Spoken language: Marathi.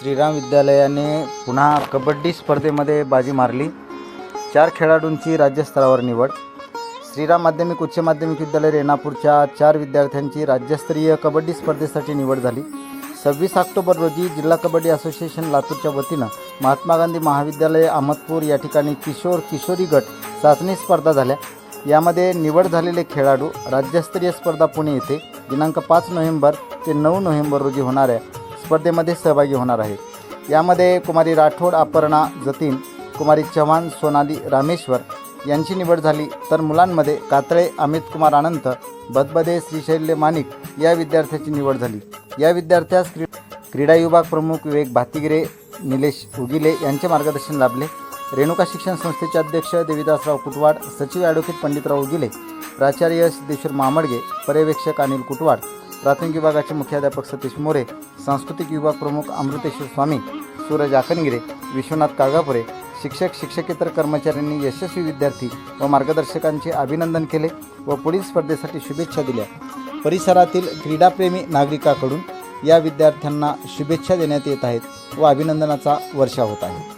श्रीराम विद्यालयाने पुन्हा कबड्डी स्पर्धेमध्ये बाजी मारली. चार खेळाडूंची राज्यस्तरावर निवड. श्रीराम माध्यमिक उच्च माध्यमिक विद्यालय रेणापूरच्या चार विद्यार्थ्यांची राज्यस्तरीय कबड्डी स्पर्धेसाठी निवड झाली. सव्वीस ऑक्टोबर रोजी जिल्हा कबड्डी असोसिएशन लातूरच्या वतीनं महात्मा गांधी महाविद्यालय अहमदपूर या ठिकाणी किशोर किशोरी गट चाचणी स्पर्धा झाल्या. यामध्ये निवड झालेले खेळाडू राज्यस्तरीय स्पर्धा पुणे येथे. दिनांक पाच नोव्हेंबर ते नऊ नोव्हेंबर रोजी होणाऱ्या स्पर्धेमध्ये सहभागी होणार आहेत यामध्ये कुमारी राठोड अपर्णा जतीन कुमारी चव्हाण सोनाली रामेश्वर यांची निवड झाली. तर मुलांमध्ये कातळे अमित कुमार अनंत बदबदे श्रीशैल्य माणिक या विद्यार्थ्याची निवड झाली. या विद्यार्थ्यास क्री क्रीडा विभाग प्रमुख विवेक भातिगिरे निलेश उगिले यांचे मार्गदर्शन लाभले. रेणुका शिक्षण संस्थेचे अध्यक्ष देविदासराव कुटवाड सचिव ॲडव्होकेट पंडितराव उगिले प्राचार्य सिद्धेश्वर मामडगे पर्यवेक्षक अनिल कुटवाड प्राथमिक विभागाचे मुख्याध्यापक सतीश मोरे सांस्कृतिक विभाग प्रमुख अमृतेश्वर स्वामी सूरज आकणगिरे विश्वनाथ कागापुरे शिक्षक शिक्षकेतर कर्मचाऱ्यांनी यशस्वी विद्यार्थी व मार्गदर्शकांचे अभिनंदन केले व पुढील स्पर्धेसाठी शुभेच्छा दिल्या. परिसरातील क्रीडाप्रेमी नागरिकाकडून या विद्यार्थ्यांना शुभेच्छा देण्यात येत आहेत व अभिनंदनाचा वर्षा होत आहे.